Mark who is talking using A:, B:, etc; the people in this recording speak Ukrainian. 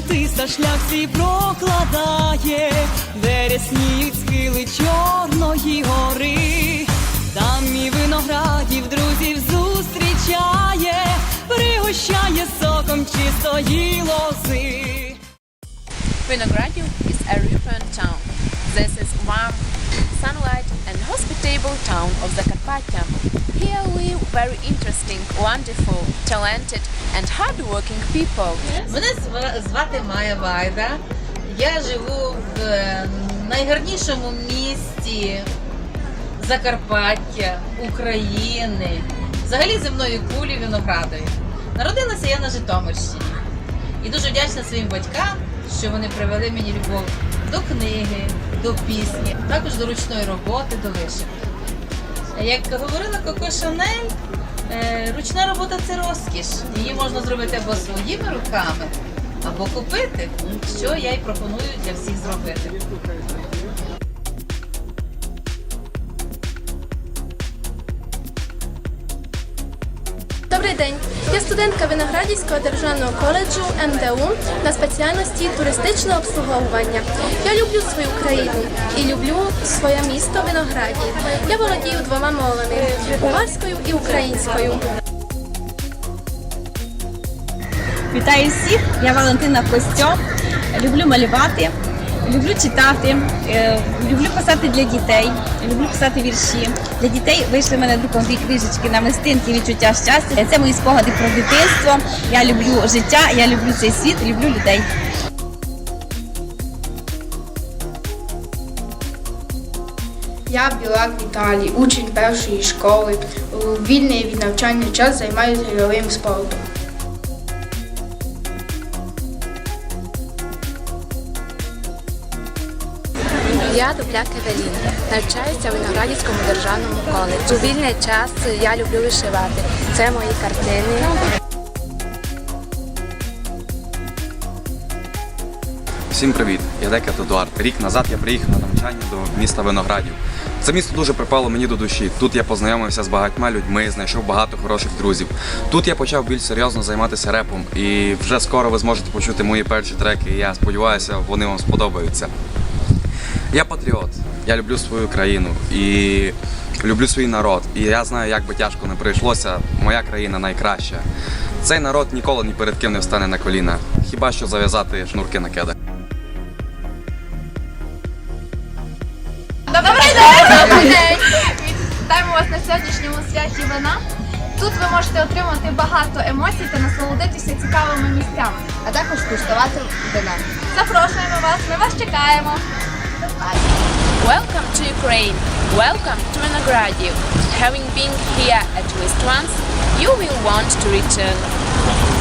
A: Батиста шлях свій прокладає, де рясніють Чорної гори. Там і виноградів друзів зустрічає, пригощає соком чистої лози.
B: Vinogradov is a European town. This is warm, sunlight and hospitable town of Zakarpattia. Here live very interesting, wonderful, talented and hardworking people.
C: Мене зва- звати Майя Вайда. Я живу в е, найгарнішому місті Закарпаття, України, взагалі земної кулі Виноградові. Народилася я на Житомирщині і дуже вдячна своїм батькам, що вони привели мені любов до книги, до пісні, також до ручної роботи, до вишивки. Як говорила Коко Шанель, е, ручна робота це розкіш. Її можна зробити або своїми руками, або купити, що я й пропоную для всіх зробити.
D: Добрий день. Я студентка Виноградівського державного коледжу МДУ на спеціальності туристичне обслуговування. Я люблю свою країну і люблю своє місто Виноградів. Я володію двома мовами угорською і українською.
E: Вітаю всіх! Я Валентина Костьо. Люблю малювати, люблю читати, е, люблю писати для дітей, люблю писати вірші. Для дітей вийшли в мене друком дві книжечки на мистинки відчуття щастя. Це мої спогади про дитинство. Я люблю життя, я люблю цей світ, люблю людей.
F: Я Білак Віталій, учень першої школи. У вільний від навчання час займаюся гольовим спортом.
G: Я Дубляк Евелін, навчаюся в Виноградівському державному коледжі. У вільний час я люблю вишивати. Це мої картини.
H: Всім привіт! Я Декет Едуард. Рік назад я приїхав на навчання до міста Виноградів. Це місто дуже припало мені до душі. Тут я познайомився з багатьма людьми, знайшов багато хороших друзів. Тут я почав більш серйозно займатися репом, і вже скоро ви зможете почути мої перші треки. і Я сподіваюся, вони вам сподобаються. Я патріот, я люблю свою країну і люблю свій народ. І я знаю, як би тяжко не прийшлося, моя країна найкраща. Цей народ ніколи ні перед ким не встане на коліна, хіба що зав'язати шнурки на кедах.
I: Добрий день! Вітаємо вас на сьогоднішньому святі вина. Тут ви можете отримати багато емоцій та насолодитися цікавими місцями, а також куштувати вина. Запрошуємо вас, ми вас чекаємо.
B: Welcome to Ukraine. Welcome to Vinogradiv. Having been here at least once, you will want to return.